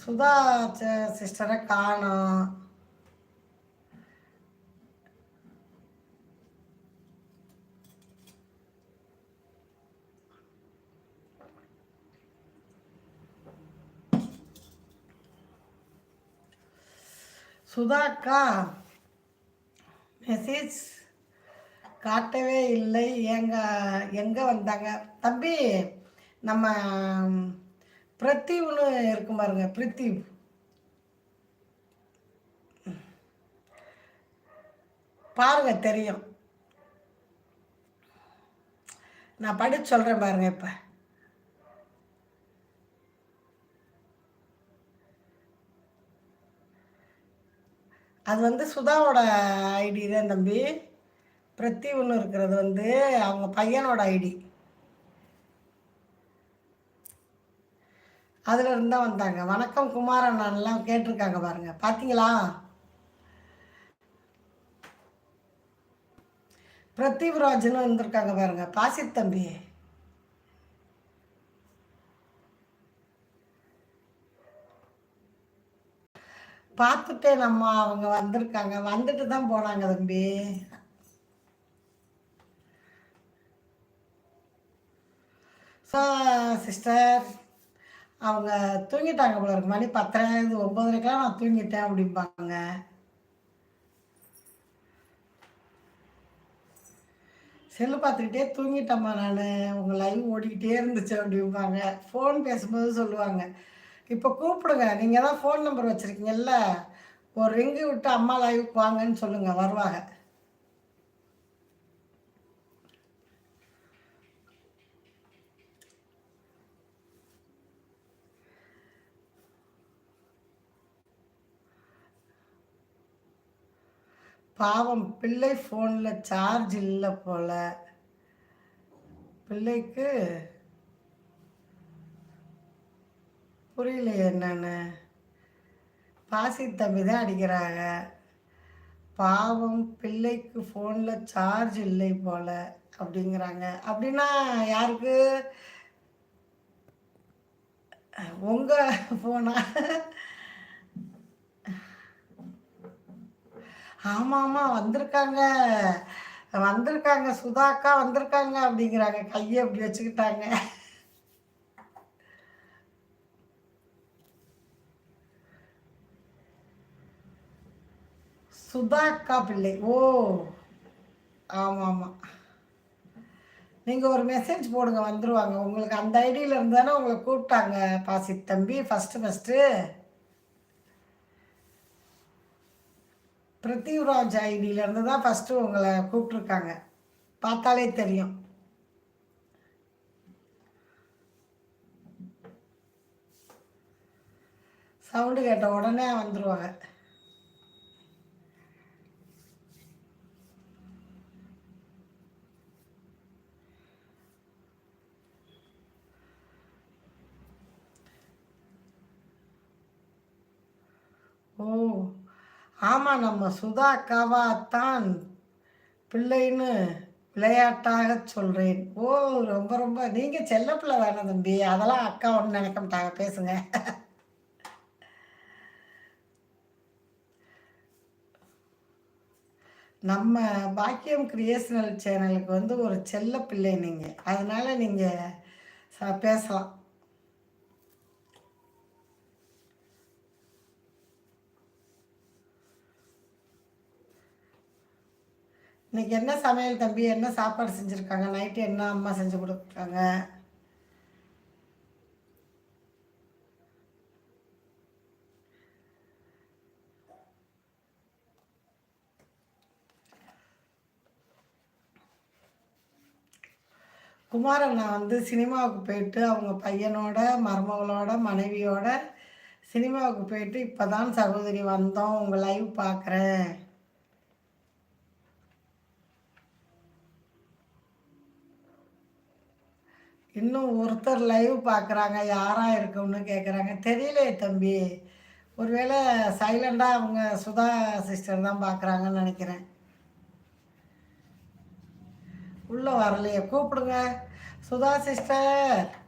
சுதா சிஸ்டரை காணோம். சுதாக்கா மெசேஜ் காட்டவே இல்லை. எங்க எங்கே வந்தாங்க? தம்பி நம்ம பிரத்தீவ்னு இருக்கும் பாருங்க பிரித்திவ் பாருங்க தெரியும். நான் படிச்சு சொல்கிறேன் பாருங்க இப்போ. அது வந்து சுதாவோட ஐடி தான் தம்பி. பிரத்தீவ்னு இருக்கிறது வந்து அவங்க பையனோட ஐடி அதில் இருந்தால் வந்தாங்க. வணக்கம் குமாரன் எல்லாம் கேட்டிருக்காங்க பாருங்க. பார்த்தீங்களா பிரதீப்ராஜ்னு வந்திருக்காங்க பாருங்க. பாசித் தம்பி. பார்த்துட்டே நம்ம அவங்க வந்திருக்காங்க. வந்துட்டு தான் போனாங்க தம்பி. So sister. அவங்க தூங்கிட்டாங்க போல இருக்கு. மணி பத்தரை இது ஒம்பதரைக்கெல்லாம் நான் தூங்கிட்டேன் அப்படிம்பாங்க. செல்லு பார்த்துக்கிட்டே தூங்கிட்டேம்மா நான். உங்கள் லைவ் ஓடிக்கிட்டே இருந்துச்சு அப்படிம்பாங்க. ஃபோன் பேசும்போது சொல்லுவாங்க. இப்போ கூப்பிடுங்க. நீங்கள் தான் ஃபோன் நம்பர் வச்சுருக்கீங்கல்ல? ஒரு ரிங்கு விட்டு அம்மா லைவுக்கு வாங்கன்னு சொல்லுங்கள் வருவாங்க. பாவம் பிள்ளை ஃபோனில் சார்ஜ் இல்லை போல். பிள்ளைக்கு புரியல என்னன்னு. பாசி தம்பி தான் அடிக்கிறாங்க. பாவம் பிள்ளைக்கு ஃபோனில் சார்ஜ் இல்லை போல் அப்படிங்கிறாங்க. அப்படின்னா யாருக்கு? உங்கள் ஃபோனா ஆமாம்மா வந்திருக்காங்க. வந்திருக்காங்க சுதாக்கா வந்திருக்காங்க அப்படிங்கிறாங்க. கையை அப்படி வச்சுக்கிட்டாங்க. சுதாக்கா பிள்ளை. ஓ ஆமாம். ஆமாம் நீங்கள் ஒரு மெசேஜ் போடுங்க வந்துடுவாங்க உங்களுக்கு அந்த ஐடியில் இருந்தானே உங்களை கூப்பிட்டாங்க பாசி தம்பி. ஃபஸ்ட்டு ஃபஸ்ட்டு பிருத்திவிராஜ் ஐடியிலேருந்து தான் ஃபஸ்ட்டு உங்களை கூப்பிட்ருக்காங்க பார்த்தாலே தெரியும். சவுண்டு கேட்ட உடனே வந்துடுவாங்க ஓ. ஆமாம் நம்ம சுதா அக்காவாத்தான் பிள்ளைன்னு விளையாட்டாக சொல்கிறேன் ஓ ரொம்ப ரொம்ப. நீங்கள் செல்ல பிள்ளை வேணாம் தம்பி. அதெல்லாம் அக்கா ஒன்று நினைக்க மாட்டாங்க. பேசுங்க. நம்ம பாக்கியம் கிரியேஷனல் சேனலுக்கு வந்து ஒரு செல்ல பிள்ளை நீங்கள் அதனால் நீங்கள் பேசலாம். இன்னைக்கு என்ன சமையல் தம்பி? என்ன சாப்பாடு செஞ்சுருக்காங்க? நைட்டு என்ன அம்மா செஞ்சு கொடுக்குறாங்க குமாரன் நான் வந்து சினிமாவுக்கு போயிட்டு அவங்க பையனோட மருமகளோட மனைவியோட சினிமாவுக்கு போயிட்டு இப்போ தான் சகோதரி வந்தோம். உங்கள் லைவ் பார்க்குறேன். இன்னும் ஒருத்தர் லைவ் பார்க்குறாங்க யாராக இருக்கும்னு கேட்குறாங்க தெரியலையே தம்பி. ஒருவேளை சைலண்டாக அவங்க சுதா சிஸ்டர் தான் பார்க்குறாங்கன்னு நினைக்கிறேன். உள்ளே வரலையே. கூப்பிடுங்க. சுதா சிஸ்டர்